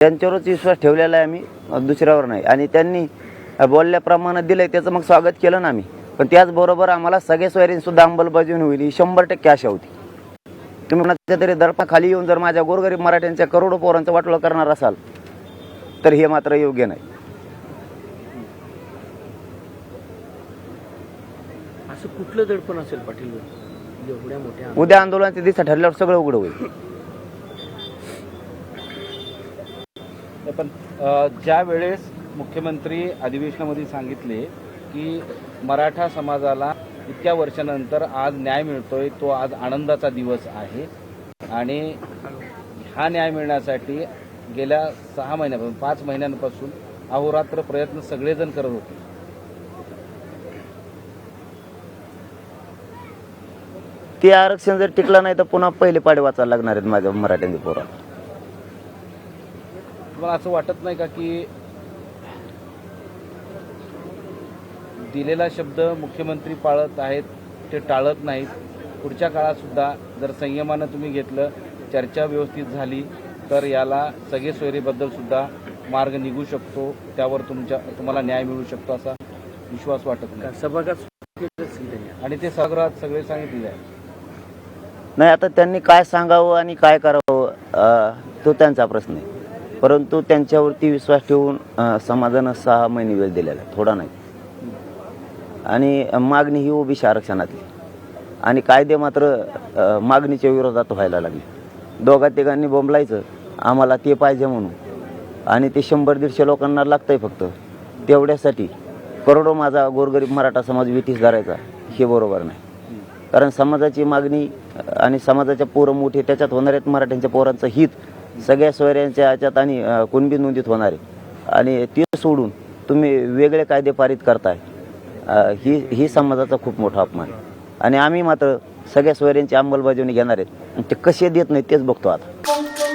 त्यांच्यावरच विश्वास ठेवलेला आहे आम्ही. दुसऱ्यावर नाही. आणि त्यांनी बोलल्याप्रमाणे दिलंय त्याचं मग स्वागत केलं ना आम्ही. पण त्याचबरोबर आम्हाला सगळे सोयरीन सुद्धा अंमलबजावणी होईल. ही शंभर टक्के आशा होती. तुम्ही कोणाच्या तरी दर्पाखाली येऊन जर माझ्या गोरगरीब मराठ्यांच्या करोडो पोरांचं वाटोळं करणार असाल तर हे मात्र योग्य नाही. असं कुठलं दडपण असेल पाटील? उद्या आंदोलनाच्या दिवसा ठरल्यावर सगळं उघड होईल. पण ज्या वेळेस मुख्यमंत्री अधिवेशनामध्ये सांगितले की मराठा समाजाला इतक्या वर्षानंतर आज न्याय मिळतोय तो आज आनंदाचा दिवस आहे. आणि हा न्याय मिळण्यासाठी गेल्या सहा महिन्यापासून पाच महिन्यांपासून अहोरात्र प्रयत्न सगळेजण करत होते. ते आरक्षण जर टिकलं नाही तर पुन्हा पहिले पाडे वाचायला लागणार आहेत माझ्या मराठ्यांच्या पोरा. तुम्हाला असं वाटत नाही का की दिलेला शब्द मुख्यमंत्री पाळत आहेत ते टाळत नाहीत? पुढच्या काळात सुद्धा जर संयमानं तुम्ही घेतलं चर्चा व्यवस्थित झाली तर याला सगळे सोयरीबद्दल सुद्धा मार्ग निघू शकतो त्यावर तुमच्या तुम्हाला न्याय मिळू शकतो असा विश्वास वाटत नाही. सभागृहात. आणि ते सभागृहात सगळे सांगितले आहे. नाही आता त्यांनी काय सांगावं आणि काय करावं तो त्यांचा प्रश्न आहे. परंतु त्यांच्यावरती विश्वास ठेवून समाजानं सहा महिने वेळ दिलेला आहे. थोडा नाही. आणि मागणी ही ओबीसी आरक्षणातली. आणि कायदे मात्र मागणीच्या विरोधात व्हायला लागले. दोघा तिघांनी बोंबलायचं. आम्हाला ते पाहिजे म्हणून. आणि ते शंभर दीडशे लोकांना लागतंय फक्त. तेवढ्यासाठी करोडो माझा गोरगरीब मराठा समाज विठीस धरायचा. हे बरोबर नाही. कारण समाजाची मागणी आणि समाजाच्या पोरं मोठे त्याच्यात होणार आहेत मराठ्यांच्या पोरांचं हित. सगळ्या सोयऱ्यांच्या याच्यात आणि कुणबी नोंदीत होणार आहे. आणि ते सोडून तुम्ही वेगळे कायदे पारित करताय. ही ही समाजाचा खूप मोठा अपमान आहे. आणि आम्ही मात्र सगळ्या सोयऱ्यांची अंमलबजावणी घेणार आहेत. ते कसे देत नाही तेच बघतो आता.